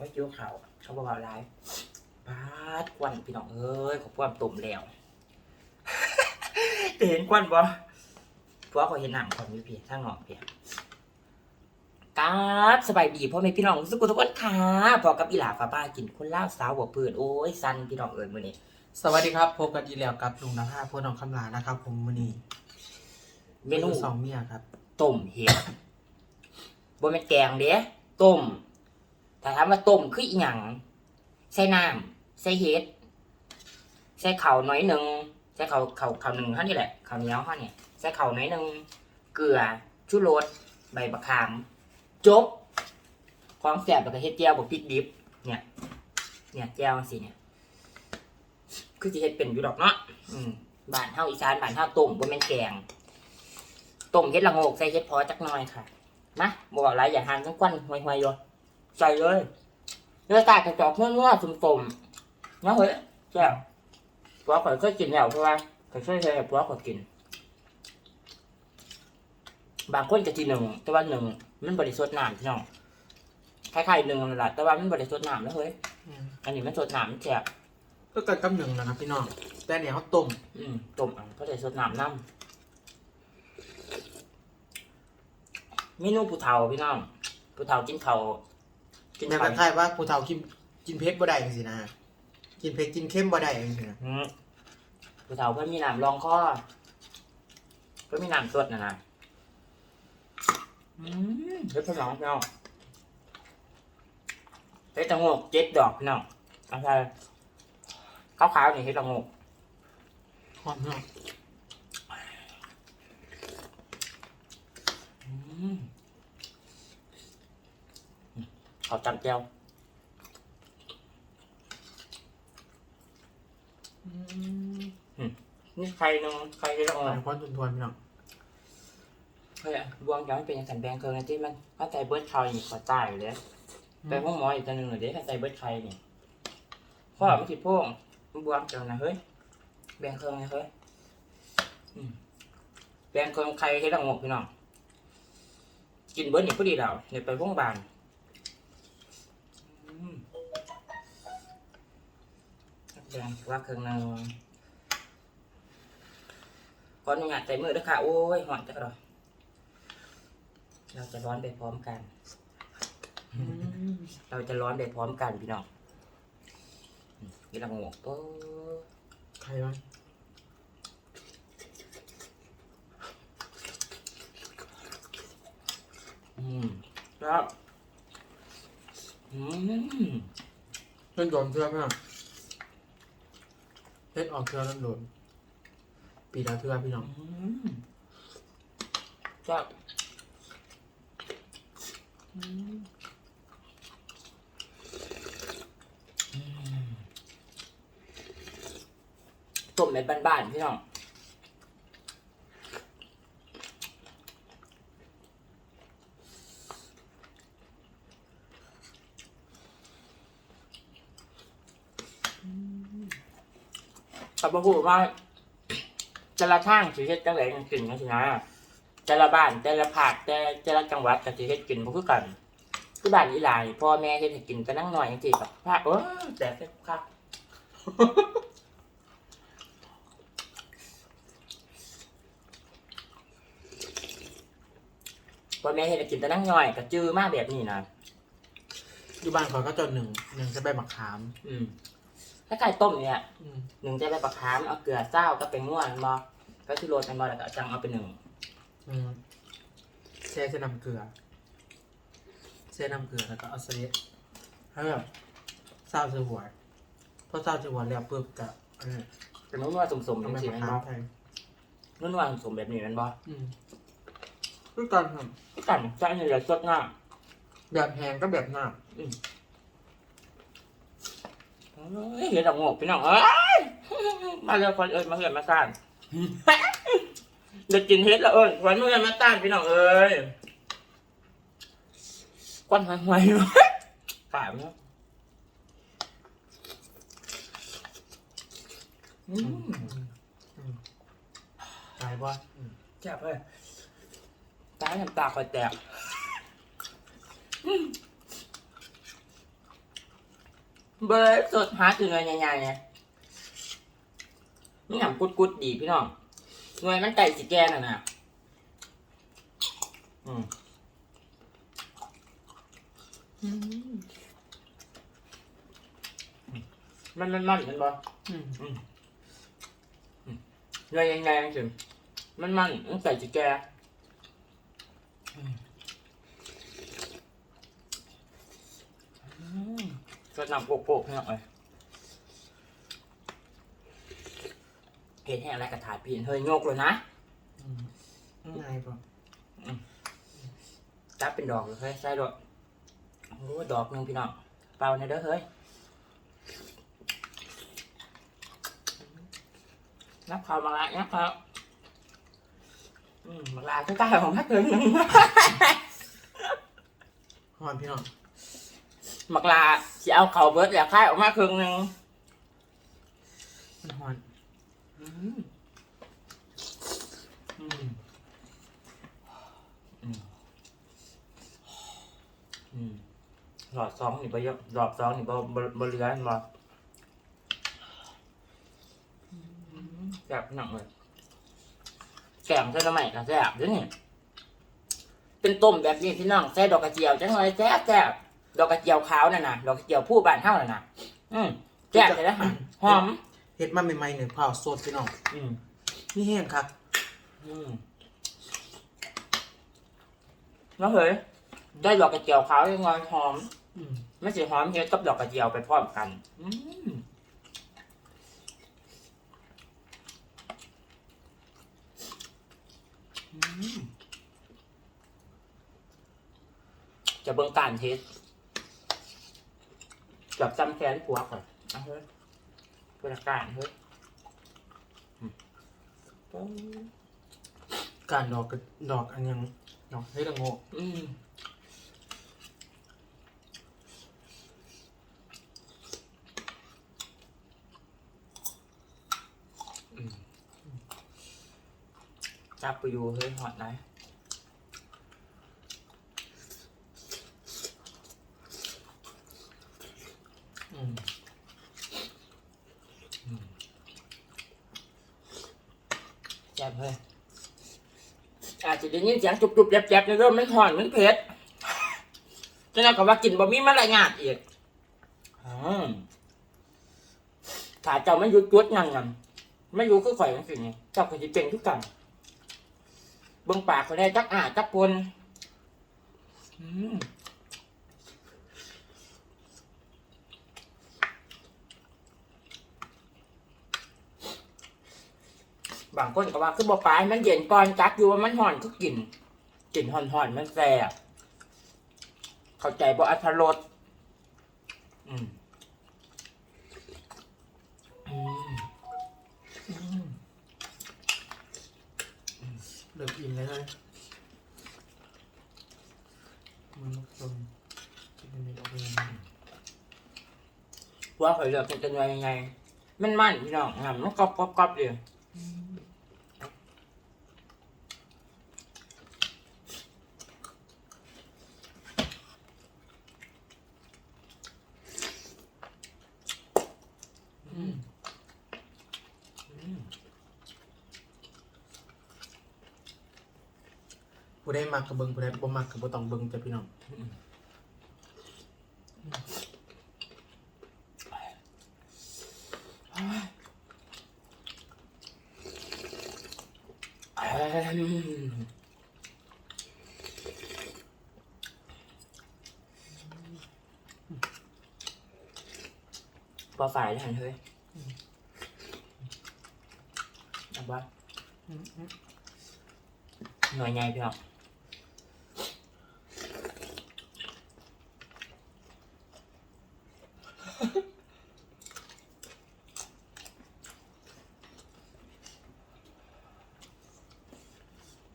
ก็ยิ้วเขาเขาบอกว่าร้ายปาดควันพี่น้องเอ้ยขอความตุ่มแล้วจะเห็นควันบ่เพราะว่าเขาเห็นหนังคนนี้พี่ถ้างนอกพี่ครับสบายดีพ่อแม่พี่น้องสุกุทุกคนค่ะพอกับอีหลาฟ้าป้ากินคนล่าวสาวหัวปืนโอ้ยสันพี่น้องเอ้ยมื้อนี้สวัสดีครับพบกันอีกแล้วกับลุงนภาพวกน้องคำลานะครับ ผมวันนี้เมนูสองเมียครับต้มเห็ดบ่แม่นแกงเด้ต้ม ถ้าถามว่าต้มคืออีหยังใส่น้ำใส่เห็ดใส่ข้าวน้อยหนึ่งใส่ข้าวข้าวข้าวหนึ่งเท่านี้แหละข้าวเหนียวเท่านี้ใส่ข้าวน้อยหนึ่งเกลือชูรสใบมะขามจบความแซ่บแล้วก็เฮ็ดแจ่วบ่พริกดิบ เนี่ย เนี่ยแจ่วจังซี่เนี่ย คือสิเฮ็ดเป็นอยู่ดอกเนาะอืมบ้านเฮาอีสานบ้านเฮาต้มบ่แม่นแกงต้มเห็ดละงกใส่เห็ดพอจักหน่อยค่ะมาบอกว่าไรอย่าหันทั้งควันห่วยๆอยู่ ใส่เลยเนื้อตากระจอกเนื้อๆสุ่มๆเนาะเฮ้ยแซ่บตัวข่อยเคยกินแล้วเพราะว่าข่อยเคยใช้ตัวข่อยกิน บางคนจะทีหนึ่งแต่ว่าหนึ่งมันบริสุทธิ์น้ำพี่น้องคล้ายๆหนึ่งนั่นแหละแต่ว่ามันบริสุทธิ์น้ำแล้วเฮ้ยอืมอันนี้มันสดน้ำมันแซ่บก็เกิดกำหนึ่งนะครับพี่น้องแต่เนี่ยเขาต้มอืมต้มเอันก็ได้สดน้ำน้ำเมนูผู้เฒ่าพี่น้องผู้เฒ่ากินเขาว กินแม่ข้าวก็ทายว่าผู้เฒ่ากินกินเผ็ดบ่ได้จังสินะกินเผ็ดกินเข้มบ่ได้จังสินะอืมผู้เฒ่าเพิ่นมีน้ำรองคอเพิ่นมีน้ำสดนะนะอืมเฮ็ดพี่น้องพี่น้องเฮ็ดตะโงกเจ็ดดอกพี่น้องเอาใช่ขาวๆนี่เฮ็ดตะโงกหอมเนาะอืม เขาจำแก้วอืมนี่ใครนึงใครเฮ็ดตะโงหกลายคนทวนๆพี่น้องเฮ้ยรวมย้อนเป็นอย่างสันแบงเคิงนะที่มันเข้าใจเบิร์ดไทยนี่ขอจ่ายอยู่เลยไปห้องหมออีกตัวหนึ่งหน่อยเด้เข้าใจเบิร์ดไทยนี่พ่อไม่คิดพ่งมันบวมจังนะเฮ้ยแบงเคิงนะเฮ้ยอืมแบงเคิงใครให้ดังงกพี่น้องกินเบิร์ดนี่พอดีแล้วเดี๋ยวไปโรงพยาบาล แบงว่าเครื่องนึงขออนุญาตใส่มือด้วยค่ะ โอ้ยหอนจักรอเราจะร้อนไปพร้อมกันอืมเราจะร้อนไปพร้อมกันพี่น้องนี่เราหมกปุ๊บใครวะอืมครับอืมเล่นโดนเพื่อนพี่น้อง เล่นออกเพื่อนเล่นโดนปีละเพื่อนพี่น้องอืมครับอืมอืมต้มแบบบ้านๆพี่น้อง ขับมาพูดว่าแต่ละทางสิเฮ็ดจังไดจังกินจังซี่นะแต่ละบ้านแต่ละภาคแต่แต่ละจังหวัดก็สิเฮ็ดกินบ่คือกันคือบ้านอีหลายพ่อแม่เฮ็ดให้กินแต่นั่งน้อยจังซี่ก็ภาคโอ้ยแต่แซ่บคักพ่อแม่เฮ็ดให้กินแต่นั่งน้อยก็จื้อมาแบบนี้นะอยู่บ้านเขาก็จนหนึ่งหนึ่งจะใบมะขาม อืม ถ้าไก่ต้มเนี่ยอืมหนึ่งจะไปประคามเอาเกลือเจ้าก็เป็นง่วนมาก็ที่โรยเป็นมาแล้วก็จังเอาไปหนึ่งอืมแช่เส้นน้ำเกลือแช่น้ำเกลือแล้วก็เอาเสด็จให้แบบซาวเสือหัวพอซาวเสือหัวแล้วปุ๊บกับอันนี้เป็นนุ่นว่าสมสมๆทำจังใบสีมะแมันขาบ่มไทยนุ่นว่าสมสมๆแบบนี้แมันบ่อืมคือการทก็กันจะอันนี้เลยสดง่ายำแบบแห้งก็แบบหน้า เฮ้ยเห็นดอกงอกพี่น้องเอ้ยมาเร็วคนเอิญมาเหินมาซ่านเด็กกินเฮ็ดแล้วเอิญวันเมื่อมาซ่านพี่น้องเอ้ยควันหายหวยฝ่ายมั้งอืมตายว่าแซ่บเลยตายน้ำตาคอยแตก เบอร์สดหาคือเงินใหญ่ๆเนี่ยนี่หนำกุดกุดๆดีพี่น้องหน่วยมันไก่สีแกน่ะนะอืมอืมมันมันมันมันบ่อืมอืมอืมหน่วยใหญ่ๆจริงมันมันมันไก่สีแกอืมอืม สดน้ำโกกๆพี่น้องเอ้ยเห็นแห้งอะไรกระถาปีนเฮ้ยโยกเลยนะอืมง่ายป่ะจับเป็นดอกเลยเฮ้ยใส่ดอกโอ้ดอกหนึงพี่น้องเป่าในอยเด้อเฮ้ยนับเขามาละนับเขาอืมมาลาก็ใกล้ของพักเกินหอนพี่น้อง มักลาสิเอาเขาเบิร์ดอยากค่ายออกมาครึ่งหนึงมันหอนอืมอืมอืมอืมหลอดสองนี่ไปเยอะหลอดสองนี่บ่บ่บ่เหลือเห็นบ่อืมแซ่บหนักเลยแกงใส่ละไหม่ก็แซ่บเด้วยนี่เป็นต้มแบบนี้พี่น้องใส่ดอกกระเจียวจังเลยแซ่บแซ่บ ดอกกระเจียวขาวน่ะนะดอกกระเจียวผู้บ้านเฮาน่ะนะอืมแซ่บเลยนะหอม เฮ็ดมาใหม่ๆเนี่ยเผาสดพี่น้องอืมนี่แห้งครับอืมแล้วเฮ้ยได้ดอกกระเจียวขาวยังไงหอมอืมไม่ใช่หอมเฮ็ดกับดอกกระเจียวไปพร้อมกัน อืมอืมจะเบิ่งการเทส จับจำแขนผัวก่อนเอาเฮ้ยเวลาการเฮ้ยอืมปุ๊บการดอกกระดอกอันยังดอกให้ละโงกอืมอืมจับไปอยู่เฮ้ยหอดไหน อืม แจ็บเฮ้ยอาจจะ ได้ยินเสียงจุบๆแจ็บๆในเริ่มมันหอนมันเผ็ดจะนั้นก็ว่ากินบะหมี่มะละงานอีกขาเจ้าไม่ยุดจุดนั่นนั่นไม่ยุดคือข่อยมันสิ่งเจ้าก็จะเป็นทุกกันเบิ่งปากก็ได้จักอ่าจักปนอืม บางคนก็ว่าคือบ่ปลายมันเย็นก่อนจักอยู่ว่ามันห่อนคือกินกินห่อนๆมันแซ่บเข้าใจบ่อัธรสอืมอืมอืมเลิกอิ่มเลยเลยมันลูกชมกินเป็นเด็กเอาไปยังไงว่าข่อยเลือกเป็นยังไงยังไง มันมันพี่น้องงามมันกรอบกรอบกรอบเลย ผู้ได้มักกับเบิงผู้ได้บ่มักกับบ่ต้องเบิงจ้ะพี่น้องอืมพอฝ่ายแล้วหันเฮ้ยเอาบ้าอืมอืมหน่วยไงพี่น้อง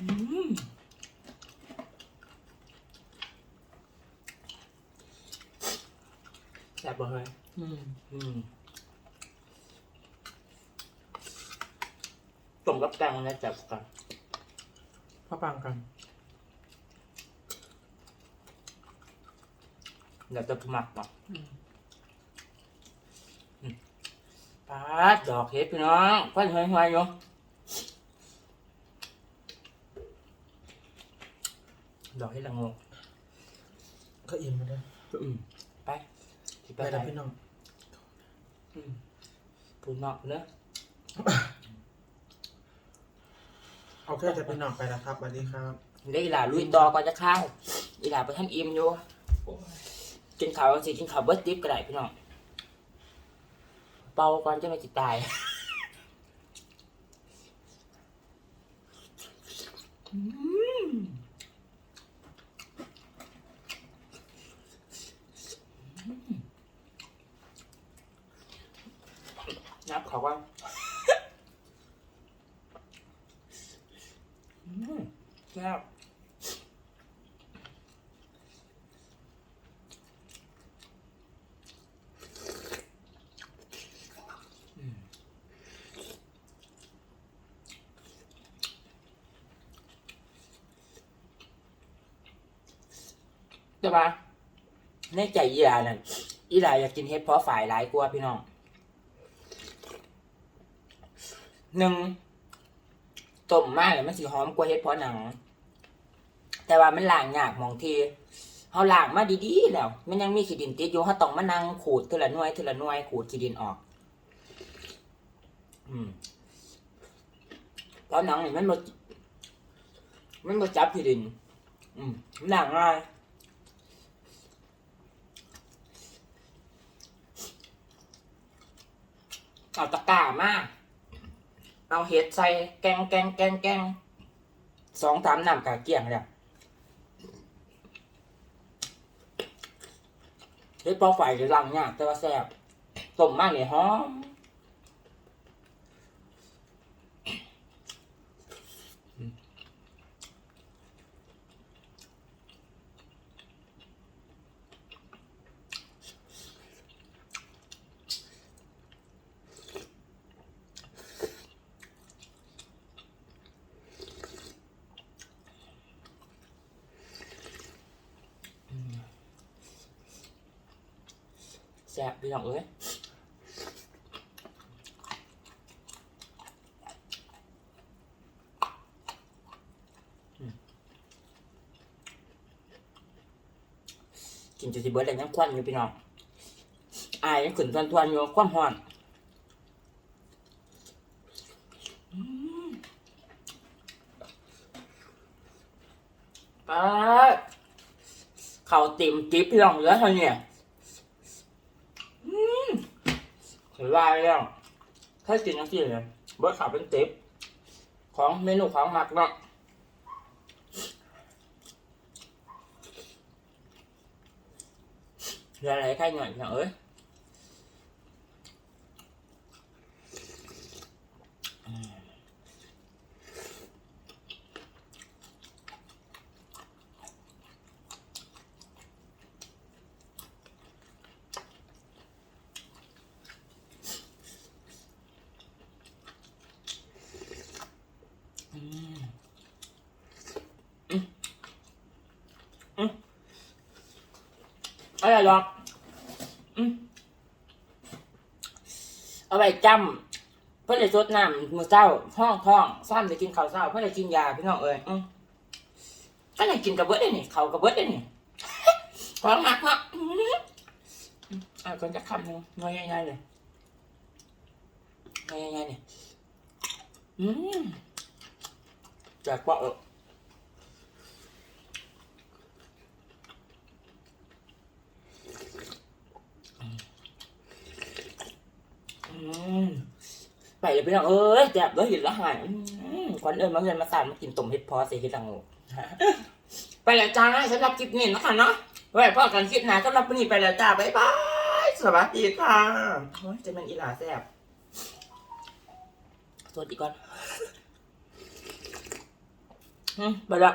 แซ่บบ่เฮ้ยอืมอืมต้มกับแกงมันจะจับกันพ่อปังกัน เดี๋ยวจะหมักป่ะอืมปาดดอกเห็ดพี่น้องฟันหอยๆอยู่ ดอกเห็ดละโงกก็อิ่มมาด้วยอืมไปสิไปไปแล้วไหนพี่น้องอืมพูดนอกเนอะเอาแค่จะพี่น้องไปแล้วครับสวัสดีครับเดี๋ยวอีหลาลุยต่อก่อนจะเข้าวอีหลาไปท่านอิ่มอยู่กินข้าวสิกินข้าวเบิร์ดดิฟก็ได้พี่น้องเป่าก่อนจะไม่จิตตายอืมนับเขาว่าอืมแซ่บอืม แต่ว่าในใจอีหลานั่นอีหลาอยากกินเฮ็ดเพราะฝ่ายหลายกว่าพี่น้องหนึ่งต้มมากเลยมันสีหอมกว่าเฮ็ดเพราะหนัง แต่ว่ามันล้างยากมองทีเฮาล้างมาดีๆแล้ว มันยังมีขี้ดินติดอยู่เฮาต้องมานั่งขูดทีละหน่วยทีละหน่วยขูดขี้ดินออก อืมเพราะหนังนี่มันบ่มันบ่จับขี้ดิน อืมมันล้างง่าย เอาตะกร้ามาเอาเห็ดใส่แกงแกงแกงแกงสองสามน้ำกะเกี่ยงแล้วเฮ็ดพอไฟหรือลังยากแต่ว่าแซ่บต้มมากเลยหอมแซ่บพี่น้องเอ้ยกินจนสิเบิร์ดเลยยังควันอยู่พี่น้องอายยังขึ้นทวนทวนอยู่ความฮ้อนอืมปาเขาเต็มจิ๊บพี่น้องเหลือเท่านี้ ลายแล้ว ถ้ากินทั้งที่เลยเบิร์ดขาวเป็นเต็บของเมนูของหมักเนาะออะไรใครหน่อยเนาะเอ้ยอืมอืมอืมอืมอะไร หรอกเอาไปจำเพื่อจะซดน้ำมือเช้าห้องท้องซ้ำจะกินข้าวเช้าเพื่อจะกินยาพี่น้องเอ้ยอืมก็เลยกินกับเบิดได้นี่เขากับเบิดได้นี่ของหมักเนาะอะคนจะคำหนึงน้อยง่ายๆเลยน้อยง่ายๆเนี่ยอืมจากว่าเออม ไปเลยพี่น้องเอ้ยแจบแล้วห็นแล้วหายควันเอิญมาเงินมาสานมากินต้มเห็ดพอส่เห็ดละงูไปแล้วจ้าสำหรับคลิปนี้นะคะเนาะไว้พ่อกันคลิปหน้าสำหรับวันนี้ไปแล้วจ้าบ๊ายบายสวัสดีค่ะโอ้ยจะเป็นอีหลาแซ่บสวัสดีก่อนอืมไปละ